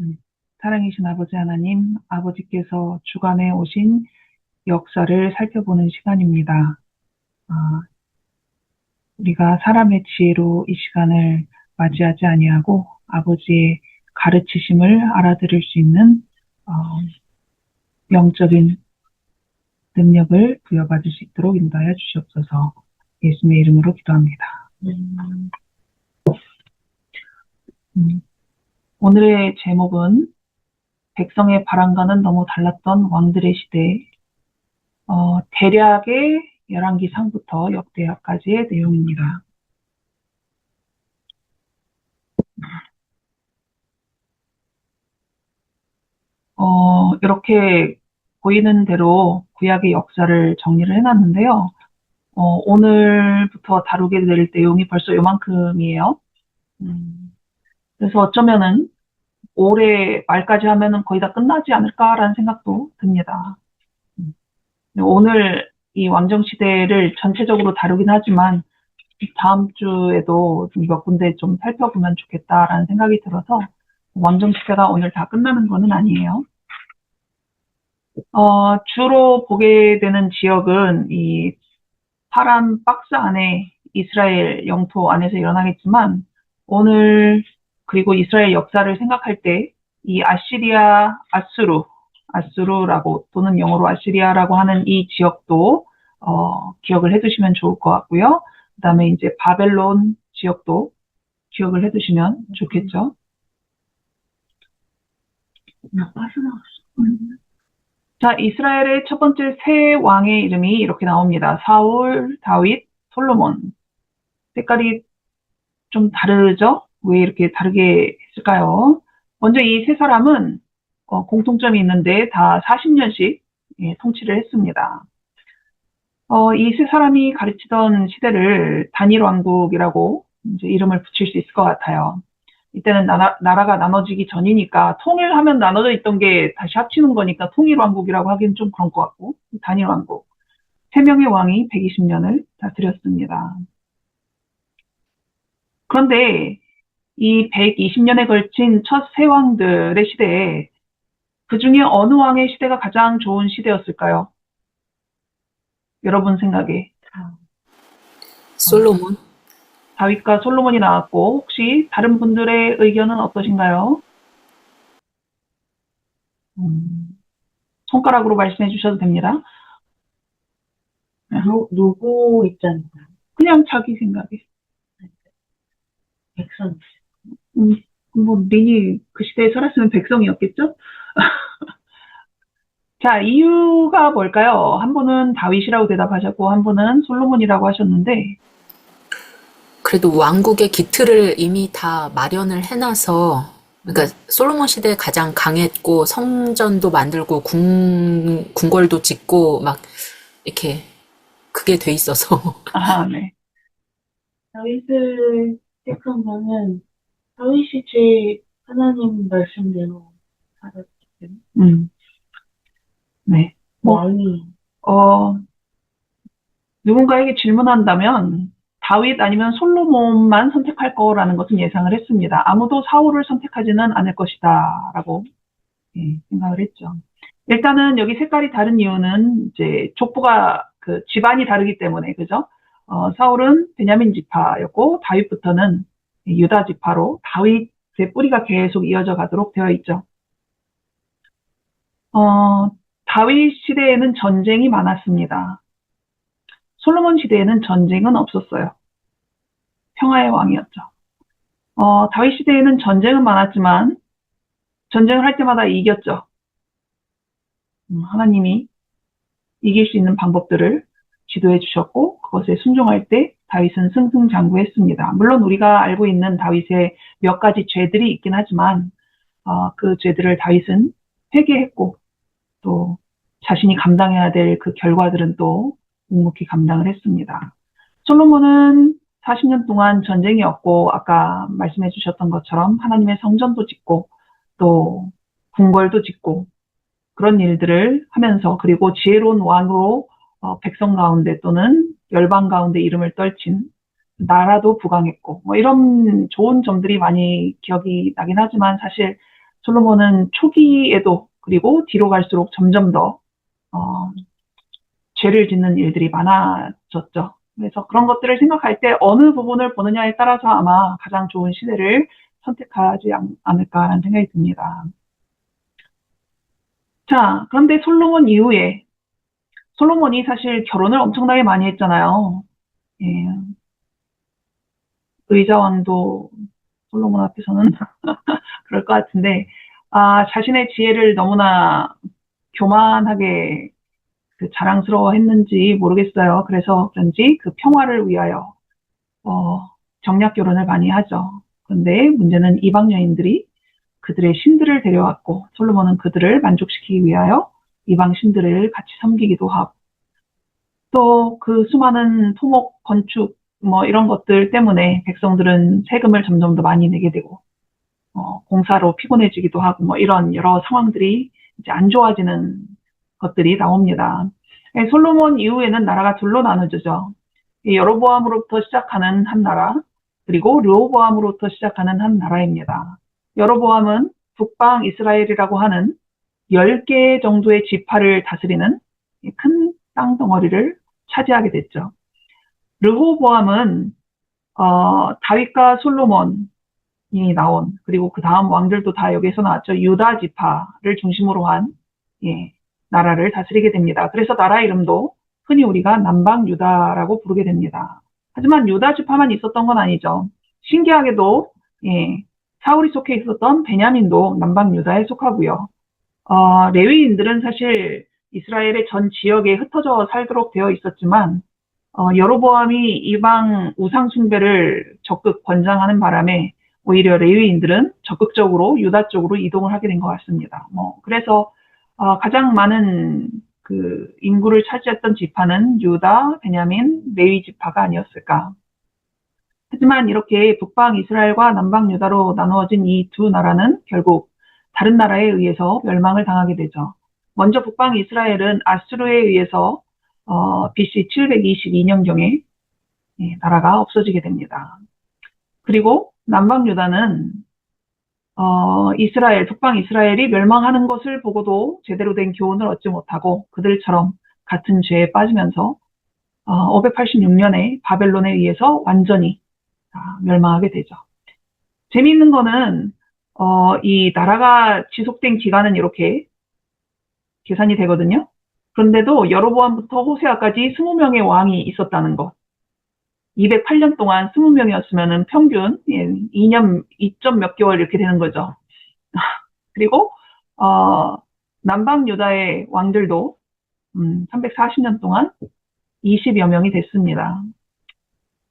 음, 사랑이신 아버지 하나님, 아버지께서 주간에 오신 역사를 살펴보는 시간입니다. 아, 우리가 사람의 지혜로 이 시간을 맞이하지 아니하고 아버지의 가르치심을 알아들을 수 있는 어, 영적인 능력을 부여받을 수 있도록 인도하여 주시옵소서 예수님의 이름으로 기도합니다. 음, 오늘의 제목은 백성의 바람과는 너무 달랐던 왕들의 시대, 어, 대략의 열왕기상부터 역대하까지의 내용입니다. 어, 이렇게 보이는 대로 구약의 역사를 정리를 해놨는데요. 어, 오늘부터 다루게 될 내용이 벌써 요만큼이에요. 음, 그래서 어쩌면은 올해 말까지 하면은 거의 다 끝나지 않을까라는 생각도 듭니다. 음, 오늘 이 왕정시대를 전체적으로 다루긴 하지만 다음 주에도 몇 군데 좀 살펴보면 좋겠다라는 생각이 들어서 왕정시대가 오늘 다 끝나는 거는 아니에요. 어, 주로 보게 되는 지역은 이 파란 박스 안에 이스라엘 영토 안에서 일어나겠지만 오늘 그리고 이스라엘 역사를 생각할 때 이 아시리아 아수르 아수르라고 또는 영어로 아시리아라고 하는 이 지역도 어, 기억을 해두시면 좋을 것 같고요. 그 다음에 이제 바벨론 지역도 기억을 해두시면 좋겠죠. 자, 이스라엘의 첫 번째 세 왕의 이름이 이렇게 나옵니다. 사울, 다윗, 솔로몬. 색깔이 좀 다르죠? 왜 이렇게 다르게 했을까요? 먼저 이 세 사람은 어, 공통점이 있는데 다 40년씩 예, 통치를 했습니다. 어, 이 세 사람이 가르치던 시대를 단일 왕국이라고 이름을 붙일 수 있을 것 같아요. 이때는 나라, 나라가 나눠지기 전이니까 통일하면 나눠져 있던 게 다시 합치는 거니까 통일 왕국이라고 하기는 좀 그런 것 같고 단일 왕국. 세 명의 왕이 120년을 다스렸습니다. 그런데 이 120년에 걸친 첫 세 왕들의 시대에 그 중에 어느 왕의 시대가 가장 좋은 시대였을까요? 여러분 생각에 솔로몬? 다윗과 솔로몬이 나왔고 혹시 다른 분들의 의견은 어떠신가요? 음, 손가락으로 말씀해 주셔도 됩니다. 누, 누구 입장인가요? 그냥 자기 생각에. 백선. 음, 뭐 린이 그 시대에 살았으면 백성이었겠죠? 자, 이유가 뭘까요? 한 분은 다윗이라고 대답하셨고 한 분은 솔로몬이라고 하셨는데 그래도 왕국의 기틀을 이미 다 마련을 해놔서, 그러니까 솔로몬 시대에 가장 강했고, 성전도 만들고, 궁, 궁궐도 짓고, 막, 이렇게, 그게 돼 있어서. 아, 네. 다윗을 택한 거는 다윗이 제일 하나님 말씀대로 살았기 때문에 음. 네. 뭐, 왕이 어, 누군가에게 질문한다면 다윗 아니면 솔로몬만 선택할 거라는 것은 예상을 했습니다. 아무도 사울을 선택하지는 않을 것이다 라고 예, 생각을 했죠. 일단은 여기 색깔이 다른 이유는 이제 족보가 그 집안이 다르기 때문에 그죠? 어, 사울은 베냐민 지파였고 다윗부터는 유다 지파로 다윗의 뿌리가 계속 이어져 가도록 되어 있죠. 어, 다윗 시대에는 전쟁이 많았습니다. 솔로몬 시대에는 전쟁은 없었어요. 평화의 왕이었죠. 어, 다윗 시대에는 전쟁은 많았지만 전쟁을 할 때마다 이겼죠. 음, 하나님이 이길 수 있는 방법들을 지도해 주셨고 그것에 순종할 때 다윗은 승승장구했습니다. 물론 우리가 알고 있는 다윗의 몇 가지 죄들이 있긴 하지만 어, 그 죄들을 다윗은 회개했고 또 자신이 감당해야 될 그 결과들은 또 묵묵히 감당을 했습니다. 솔로몬은 40년 동안 전쟁이 없고 아까 말씀해 주셨던 것처럼 하나님의 성전도 짓고 또 궁궐도 짓고 그런 일들을 하면서 그리고 지혜로운 왕으로 어, 백성 가운데 또는 열방 가운데 이름을 떨친 나라도 부강했고 뭐 이런 좋은 점들이 많이 기억이 나긴 하지만 사실 솔로몬은 초기에도 그리고 뒤로 갈수록 점점 더 어, 죄를 짓는 일들이 많아졌죠. 그래서 그런 것들을 생각할 때 어느 부분을 보느냐에 따라서 아마 가장 좋은 시대를 선택하지 않- 않을까라는 생각이 듭니다. 자, 그런데 솔로몬 이후에 솔로몬이 사실 결혼을 엄청나게 많이 했잖아요. 예. 의자왕도 솔로몬 앞에서는 그럴 것 같은데, 아, 자신의 지혜를 너무나 교만하게 그 자랑스러워 했는지 모르겠어요. 그래서 그런지 그 평화를 위하여, 어, 정략 결혼을 많이 하죠. 그런데 문제는 이방 여인들이 그들의 신들을 데려왔고, 솔로몬은 그들을 만족시키기 위하여 이방 신들을 같이 섬기기도 하고, 또 그 수많은 토목, 건축, 뭐 이런 것들 때문에 백성들은 세금을 점점 더 많이 내게 되고, 어, 공사로 피곤해지기도 하고, 뭐 이런 여러 상황들이 이제 안 좋아지는 것들이 나옵니다. 예, 솔로몬 이후에는 나라가 둘로 나눠지죠. 이 여로보암으로부터 시작하는 한 나라, 그리고 르호보암으로부터 시작하는 한 나라입니다. 여로보암은 북방 이스라엘이라고 하는 10개 정도의 지파를 다스리는 이큰 땅 덩어리를 차지하게 됐죠. 르호보암은 어, 다윗과 솔로몬이 나온 그리고 그 다음 왕들도 다 여기서 나왔죠. 유다 지파를 중심으로 한 예, 나라를 다스리게 됩니다. 그래서 나라 이름도 흔히 우리가 남방 유다라고 부르게 됩니다. 하지만 유다 지파만 있었던 건 아니죠. 신기하게도 예, 사울이 속해 있었던 베냐민도 남방 유다에 속하고요. 어, 레위인들은 사실 이스라엘의 전 지역에 흩어져 살도록 되어 있었지만 어, 여로보암이 이방 우상 숭배를 적극 권장하는 바람에 오히려 레위인들은 적극적으로 유다 쪽으로 이동을 하게 된 것 같습니다. 뭐 그래서 어, 가장 많은 그 인구를 차지했던 지파는 유다, 베냐민, 레위 지파가 아니었을까. 하지만 이렇게 북방 이스라엘과 남방 유다로 나누어진 이 두 나라는 결국 다른 나라에 의해서 멸망을 당하게 되죠. 먼저 북방 이스라엘은 아수르에 의해서 어, BC 722년경에 예, 나라가 없어지게 됩니다. 그리고 남방 유다는 어, 이스라엘, 북방 이스라엘이 멸망하는 것을 보고도 제대로 된 교훈을 얻지 못하고 그들처럼 같은 죄에 빠지면서 어, 586년에 바벨론에 의해서 완전히 아, 멸망하게 되죠. 재미있는 거는 어, 이 나라가 지속된 기간은 이렇게 계산이 되거든요. 그런데도 여로보암부터 호세아까지 20명의 왕이 있었다는 것. 208년 동안 20명이었으면 평균 2년 2점 몇 개월 이렇게 되는 거죠. 그리고 어, 남방 유다의 왕들도 음, 340년 동안 20여 명이 됐습니다.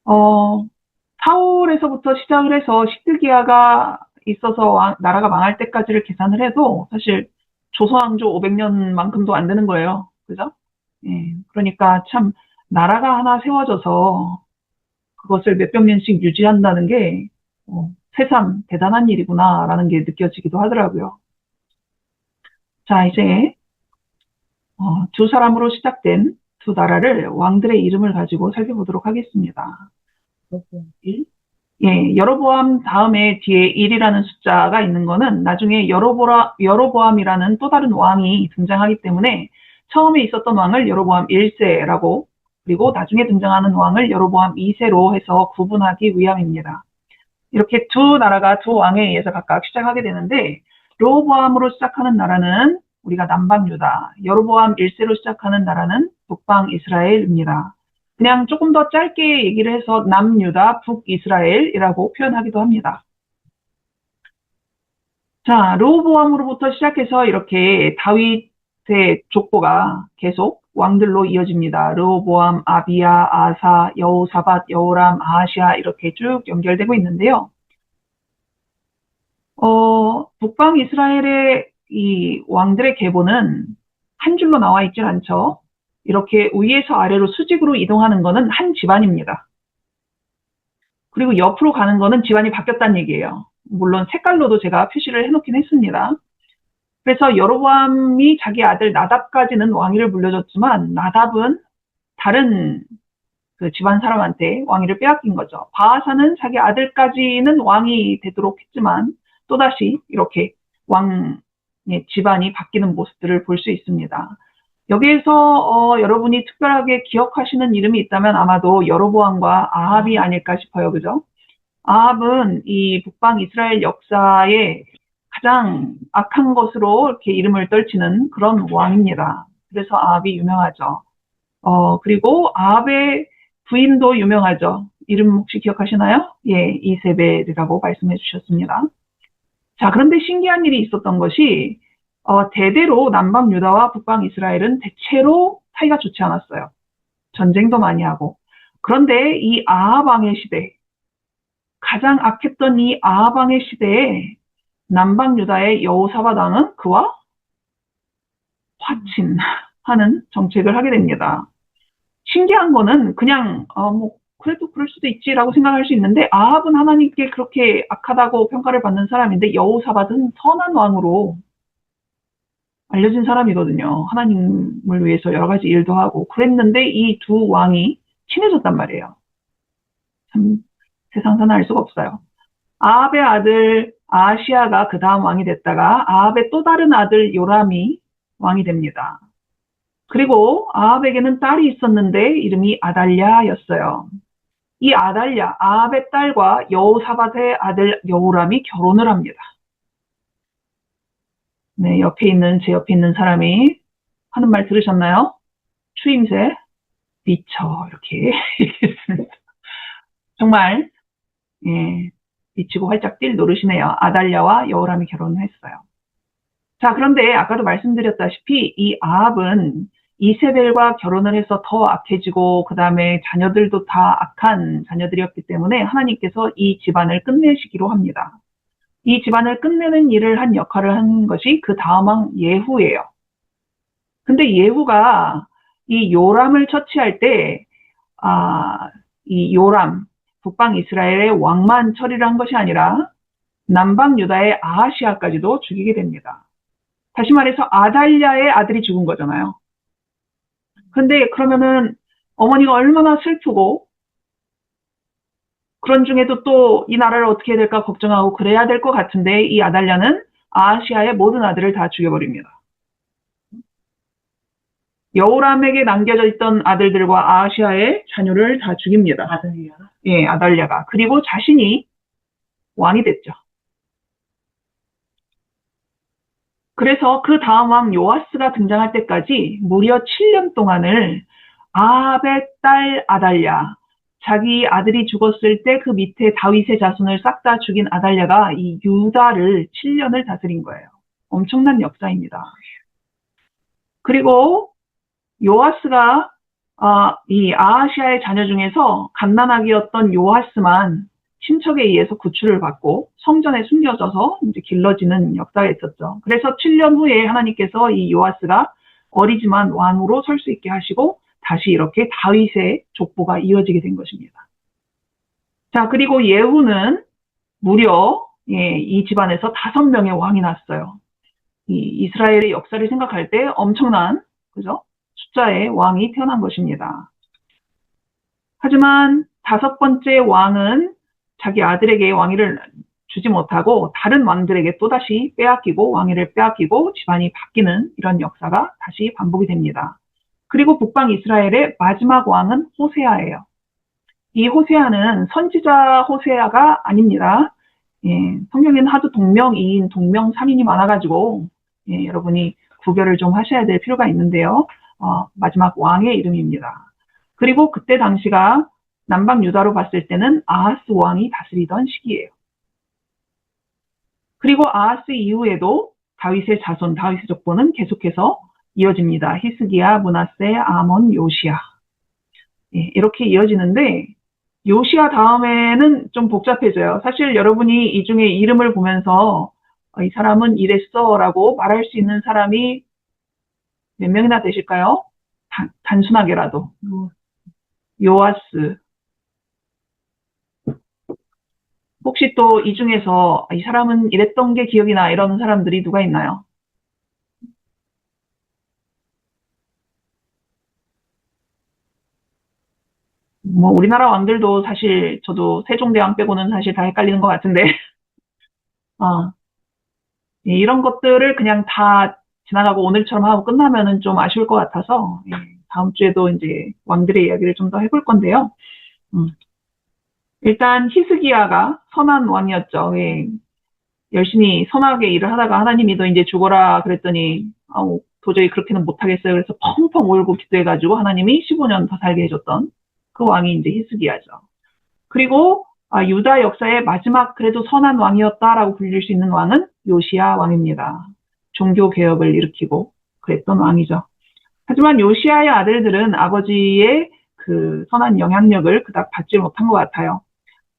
어, 사울에서부터 시작을 해서 시드기야가 있어서 왕- 나라가 망할 때까지를 계산을 해도 사실 조선왕조 500년만큼도 안 되는 거예요. 그죠? 예, 그러니까 참 나라가 하나 세워져서 그것을 몇백 년씩 유지한다는 게 어, 새삼 대단한 일이구나라는 게 느껴지기도 하더라고요. 자, 이제 어, 두 사람으로 시작된 두 나라를 왕들의 이름을 가지고 살펴보도록 하겠습니다. 일? 예, 여로보암 다음에 뒤에 1이라는 숫자가 있는 거는 나중에 여로보라, 여로보암이라는 또 다른 왕이 등장하기 때문에 처음에 있었던 왕을 여로보암 1세라고 그리고 나중에 등장하는 왕을 여로보암 2세로 해서 구분하기 위함입니다. 이렇게 두 나라가 두 왕에 의해서 각각 시작하게 되는데 로보암으로 시작하는 나라는 우리가 남방 유다, 여로보암 1세로 시작하는 나라는 북방 이스라엘입니다. 그냥 조금 더 짧게 얘기를 해서 남유다, 북이스라엘이라고 표현하기도 합니다. 자, 르호보암으로부터 시작해서 이렇게 다윗의 족보가 계속 왕들로 이어집니다. 르호보암, 아비야, 아사, 여호사밧, 여호람, 아하시아 이렇게 쭉 연결되고 있는데요. 어, 북방 이스라엘의 이 왕들의 계보는 한 줄로 나와 있질 않죠. 이렇게 위에서 아래로 수직으로 이동하는 거는 한 집안입니다. 그리고 옆으로 가는 거는 집안이 바뀌었다는 얘기예요. 물론 색깔로도 제가 표시를 해놓긴 했습니다. 그래서 여로보암이 자기 아들 나답까지는 왕위를 물려줬지만 나답은 다른 그 집안 사람한테 왕위를 빼앗긴 거죠. 바하사는 자기 아들까지는 왕이 되도록 했지만 또다시 이렇게 왕의 집안이 바뀌는 모습들을 볼 수 있습니다. 여기에서 어, 여러분이 특별하게 기억하시는 이름이 있다면 아마도 여로보암과 아합이 아닐까 싶어요. 그죠? 아합은 이 북방 이스라엘 역사에 가장 악한 것으로 이렇게 이름을 떨치는 그런 왕입니다. 그래서 아합이 유명하죠. 어, 그리고 아합의 부인도 유명하죠. 이름 혹시 기억하시나요? 예, 이세벨이라고 말씀해 주셨습니다. 자, 그런데 신기한 일이 있었던 것이 어, 대대로 남방 유다와 북방 이스라엘은 대체로 사이가 좋지 않았어요. 전쟁도 많이 하고. 그런데 이 아합 왕의 시대, 가장 악했던 이 아합 왕의 시대에 남방 유다의 여호사밧 왕은 그와 화친하는 정책을 하게 됩니다. 신기한 거는 그냥 어, 뭐 그래도 그럴 수도 있지라고 생각할 수 있는데 아합은 하나님께 그렇게 악하다고 평가를 받는 사람인데 여호사밧은 선한 왕으로 알려진 사람이거든요. 하나님을 위해서 여러 가지 일도 하고 그랬는데 이 두 왕이 친해졌단 말이에요. 참 세상사는 알 수가 없어요. 아합의 아들 아시아가 그 다음 왕이 됐다가 아합의 또 다른 아들 요람이 왕이 됩니다. 그리고 아합에게는 딸이 있었는데 이름이 아달랴였어요. 이 아달랴, 아합의 딸과 여호사밧의 아들 여호람이 결혼을 합니다. 네, 옆에 있는, 제 옆에 있는 사람이 하는 말 들으셨나요? 추임새, 미쳐, 이렇게 얘기했습니다. 정말, 예, 미치고 활짝 뛸 노릇이네요. 아달랴와 여호람이 결혼을 했어요. 자, 그런데 아까도 말씀드렸다시피 이 아합은 이세벨과 결혼을 해서 더 악해지고 그 다음에 자녀들도 다 악한 자녀들이었기 때문에 하나님께서 이 집안을 끝내시기로 합니다. 이 집안을 끝내는 일을 한 역할을 한 것이 그 다음 왕 예후예요. 근데 예후가 이 요람을 처치할 때, 아, 이 요람, 북방 이스라엘의 왕만 처리를 한 것이 아니라 남방 유다의 아하시아까지도 죽이게 됩니다. 다시 말해서 아달랴의 아들이 죽은 거잖아요. 근데 그러면은 어머니가 얼마나 슬프고 그런 중에도 또 이 나라를 어떻게 해야 될까 걱정하고 그래야 될 것 같은데 이 아달랴는 아시아의 모든 아들을 다 죽여버립니다. 여호람에게 남겨져 있던 아들들과 아시아의 자녀를 다 죽입니다. 아들이야. 예, 아달랴가. 그리고 자신이 왕이 됐죠. 그래서 그 다음 왕 요아스가 등장할 때까지 무려 7년 동안을 아합의 딸 아달랴, 자기 아들이 죽었을 때 그 밑에 다윗의 자손을 싹 다 죽인 아달랴가 이 유다를 7년을 다스린 거예요. 엄청난 역사입니다. 그리고 요아스가 아, 이 아하시아의 자녀 중에서 갓난아기였던 요아스만 친척에 의해서 구출을 받고 성전에 숨겨져서 이제 길러지는 역사가 있었죠. 그래서 7년 후에 하나님께서 이 요아스가 어리지만 왕으로 설 수 있게 하시고 다시 이렇게 다윗의 족보가 이어지게 된 것입니다. 자, 그리고 예후는 무려 예, 이 집안에서 다섯 명의 왕이 났어요. 이 이스라엘의 역사를 생각할 때 엄청난 그죠? 숫자의 왕이 태어난 것입니다. 하지만 다섯 번째 왕은 자기 아들에게 왕위를 주지 못하고 다른 왕들에게 또다시 빼앗기고 왕위를 빼앗기고 집안이 바뀌는 이런 역사가 다시 반복이 됩니다. 그리고 북방 이스라엘의 마지막 왕은 호세아예요. 이 호세아는 선지자 호세아가 아닙니다. 예, 성경에는 하도 동명이인, 동명삼인이 많아가지고 예, 여러분이 구별을 좀 하셔야 될 필요가 있는데요. 어, 마지막 왕의 이름입니다. 그리고 그때 당시가 남방 유다로 봤을 때는 아하스 왕이 다스리던 시기예요. 그리고 아하스 이후에도 다윗의 자손, 다윗의 족보는 계속해서 이어집니다. 히스기야, 문하세, 아몬, 요시야. 예, 이렇게 이어지는데 요시야 다음에는 좀 복잡해져요. 사실 여러분이 이 중에 이름을 보면서 어, 이 사람은 이랬어 라고 말할 수 있는 사람이 몇 명이나 되실까요? 단, 단순하게라도. 요아스. 혹시 또 이 중에서 이 사람은 이랬던 게 기억이 나 이런 사람들이 누가 있나요? 뭐 우리나라 왕들도 사실 저도 세종대왕 빼고는 사실 다 헷갈리는 것 같은데. 아, 예, 이런 것들을 그냥 다 지나가고 오늘처럼 하고 끝나면은 좀 아쉬울 것 같아서 예, 다음 주에도 이제 왕들의 이야기를 좀 더 해볼 건데요. 음. 일단 히스기야가 선한 왕이었죠. 예. 열심히 선하게 일을 하다가 하나님이 너 이제 죽어라 그랬더니 아우, 도저히 그렇게는 못하겠어요. 그래서 펑펑 울고 기도해가지고 하나님이 15년 더 살게 해줬던 그 왕이 이제 히스기야죠. 그리고 아, 유다 역사의 마지막 그래도 선한 왕이었다라고 불릴 수 있는 왕은 요시야 왕입니다. 종교 개혁을 일으키고 그랬던 왕이죠. 하지만 요시야의 아들들은 아버지의 그 선한 영향력을 그닥 받지 못한 것 같아요.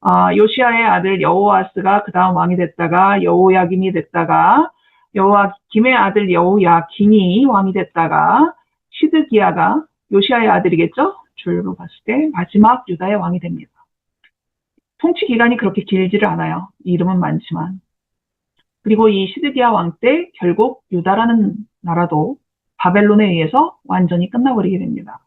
아, 요시야의 아들 여호아스가 그 다음 왕이 됐다가 여호야김이 됐다가 여호야김의 아들 여호야긴이 왕이 됐다가 시드기야가 요시야의 아들이겠죠? 줄로 봤을 때 마지막 유다의 왕이 됩니다. 통치 기간이 그렇게 길지를 않아요. 이름은 많지만. 그리고 이 시드기야 왕 때 결국 유다라는 나라도 바벨론에 의해서 완전히 끝나버리게 됩니다.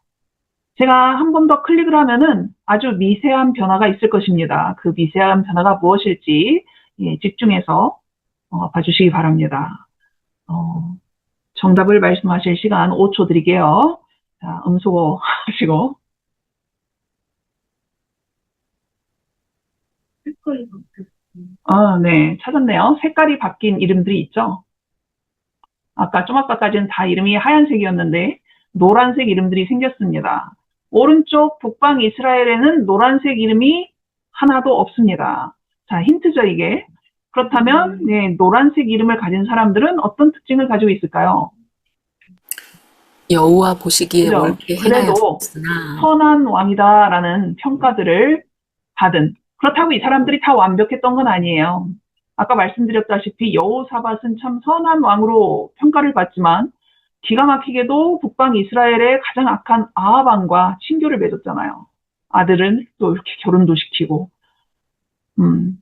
제가 한 번 더 클릭을 하면은 아주 미세한 변화가 있을 것입니다. 그 미세한 변화가 무엇일지 예, 집중해서 어, 봐주시기 바랍니다. 어, 정답을 말씀하실 시간 5초 드릴게요. 자, 음소거 하시고. 색깔이 바뀌었어. 아, 네. 찾았네요. 색깔이 바뀐 이름들이 있죠. 아까 좀 아까까지는 다 이름이 하얀색이었는데 노란색 이름들이 생겼습니다. 오른쪽 북방 이스라엘에는 노란색 이름이 하나도 없습니다. 자, 힌트죠, 이게. 그렇다면, 네, 노란색 이름을 가진 사람들은 어떤 특징을 가지고 있을까요? 여호와 보시기에 그죠? 옳게 그래도 선한 왕이다라는 평가들을 받은. 그렇다고 이 사람들이 다 완벽했던 건 아니에요. 아까 말씀드렸다시피 여호사밧은 참 선한 왕으로 평가를 받지만 기가 막히게도 북방 이스라엘의 가장 악한 아합 왕과 친교를 맺었잖아요. 아들은 또 이렇게 결혼도 시키고, 음,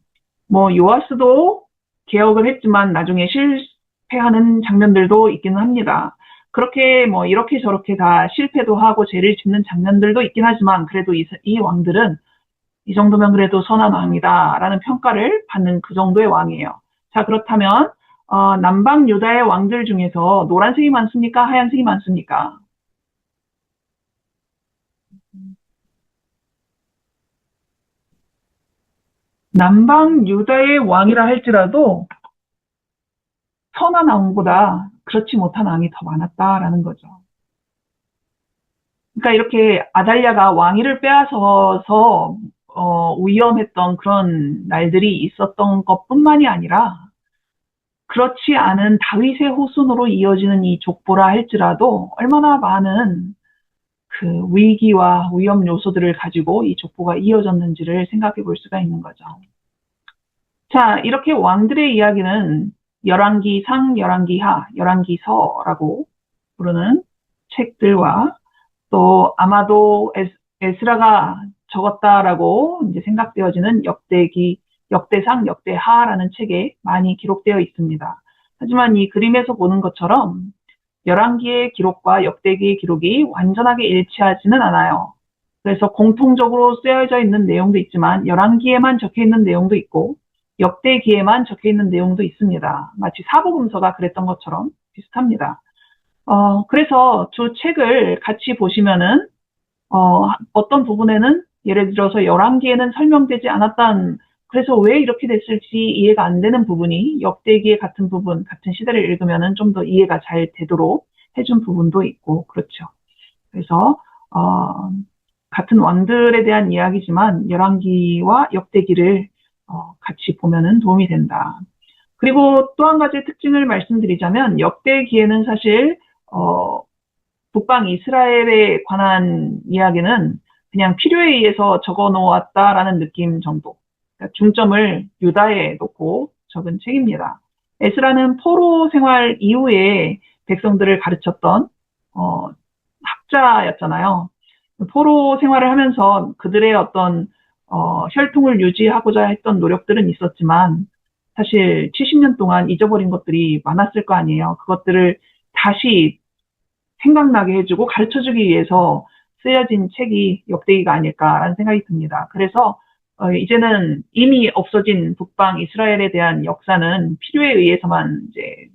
뭐 요아스도 개혁을 했지만 나중에 실패하는 장면들도 있기는 합니다. 그렇게 뭐 이렇게 저렇게 다 실패도 하고 죄를 짓는 장면들도 있긴 하지만 그래도 이, 이 왕들은 이 정도면 그래도 선한 왕이다라는 평가를 받는 그 정도의 왕이에요. 자 그렇다면 어, 남방 유다의 왕들 중에서 노란색이 많습니까? 하얀색이 많습니까? 남방 유다의 왕이라 할지라도 선한 왕보다 그렇지 못한 왕이 더 많았다라는 거죠. 그러니까 이렇게 아달랴가 왕위를 빼앗아서 어, 위험했던 그런 날들이 있었던 것뿐만이 아니라 그렇지 않은 다윗의 후손으로 이어지는 이 족보라 할지라도 얼마나 많은 그 위기와 위험 요소들을 가지고 이 족보가 이어졌는지를 생각해 볼 수가 있는 거죠. 자, 이렇게 왕들의 이야기는 열왕기 상, 열왕기 하, 열왕기 서라고 부르는 책들과 또 아마도 에스, 에스라가 적었다라고 이제 생각되어지는 역대기, 역대상, 역대하라는 책에 많이 기록되어 있습니다. 하지만 이 그림에서 보는 것처럼 열왕기의 기록과 역대기의 기록이 완전하게 일치하지는 않아요. 그래서 공통적으로 쓰여져 있는 내용도 있지만 열왕기에만 적혀 있는 내용도 있고 역대기에만 적혀 있는 내용도 있습니다. 마치 사복음서가 그랬던 것처럼 비슷합니다. 어, 그래서 두 책을 같이 보시면은 어, 어떤 부분에는 예를 들어서 열왕기에는 설명되지 않았던 그래서 왜 이렇게 됐을지 이해가 안 되는 부분이 역대기의 같은 부분, 같은 시대를 읽으면은 좀더 이해가 잘 되도록 해준 부분도 있고 그렇죠. 그래서 어, 같은 왕들에 대한 이야기지만 열왕기와 역대기를 어, 같이 보면은 도움이 된다. 그리고 또 한 가지 특징을 말씀드리자면 역대기에는 사실 어, 북방 이스라엘에 관한 이야기는 그냥 필요에 의해서 적어 놓았다라는 느낌 정도. 그러니까 중점을 유다에 놓고 적은 책입니다. 에스라는 포로 생활 이후에 백성들을 가르쳤던 어, 학자였잖아요. 포로 생활을 하면서 그들의 어떤 어, 혈통을 유지하고자 했던 노력들은 있었지만 사실 70년 동안 잊어버린 것들이 많았을 거 아니에요. 그것들을 다시 생각나게 해주고 가르쳐주기 위해서 쓰여진 책이 역대기가 아닐까라는 생각이 듭니다. 그래서 어, 이제는 이미 없어진 북방 이스라엘에 대한 역사는 필요에 의해서만 이제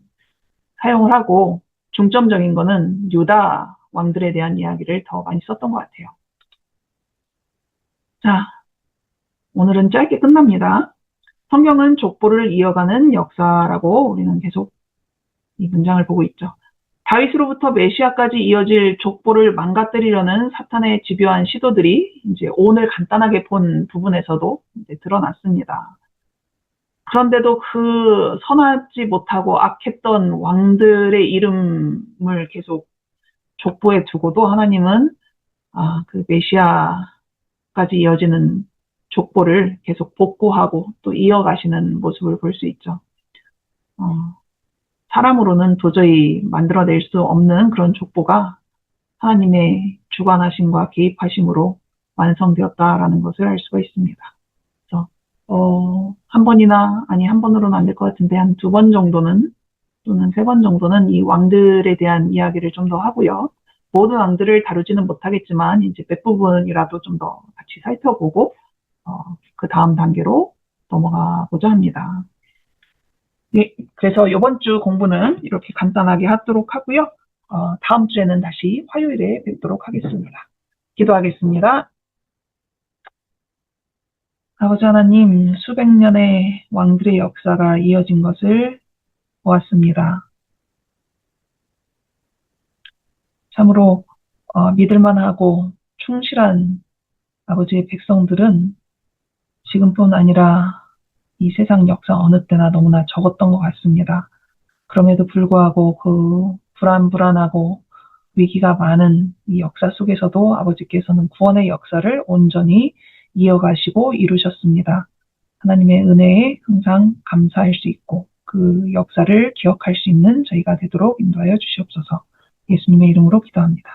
사용을 하고 중점적인 거는 유다 왕들에 대한 이야기를 더 많이 썼던 것 같아요. 자, 오늘은 짧게 끝납니다. 성경은 족보를 이어가는 역사라고 우리는 계속 이 문장을 보고 있죠. 다윗으로부터 메시아까지 이어질 족보를 망가뜨리려는 사탄의 집요한 시도들이 이제 오늘 간단하게 본 부분에서도 드러났습니다. 그런데도 그 선하지 못하고 악했던 왕들의 이름을 계속 족보에 두고도 하나님은 아, 그 메시아까지 이어지는 족보를 계속 복구하고 또 이어가시는 모습을 볼 수 있죠. 어, 사람으로는 도저히 만들어낼 수 없는 그런 족보가 하나님의 주관하심과 개입하심으로 완성되었다라는 것을 알 수가 있습니다. 그래서 어, 한 번이나 아니 한 번으로는 안 될 것 같은데 한 두 번 정도는 또는 세 번 정도는 이 왕들에 대한 이야기를 좀 더 하고요. 모든 왕들을 다루지는 못하겠지만 이제 몇 부분이라도 좀 더 같이 살펴보고 어, 그 다음 단계로 넘어가고자 합니다. 네, 그래서 이번 주 공부는 이렇게 간단하게 하도록 하고요. 어, 다음 주에는 다시 화요일에 뵙도록 하겠습니다. 기도하겠습니다. 아버지 하나님, 수백 년의 왕들의 역사가 이어진 것을 보았습니다. 참으로 어, 믿을만하고 충실한 아버지의 백성들은 지금뿐 아니라 이 세상 역사 어느 때나 너무나 적었던 것 같습니다. 그럼에도 불구하고 그 불안불안하고 위기가 많은 이 역사 속에서도 아버지께서는 구원의 역사를 온전히 이어가시고 이루셨습니다. 하나님의 은혜에 항상 감사할 수 있고 그 역사를 기억할 수 있는 저희가 되도록 인도하여 주시옵소서. 예수님의 이름으로 기도합니다.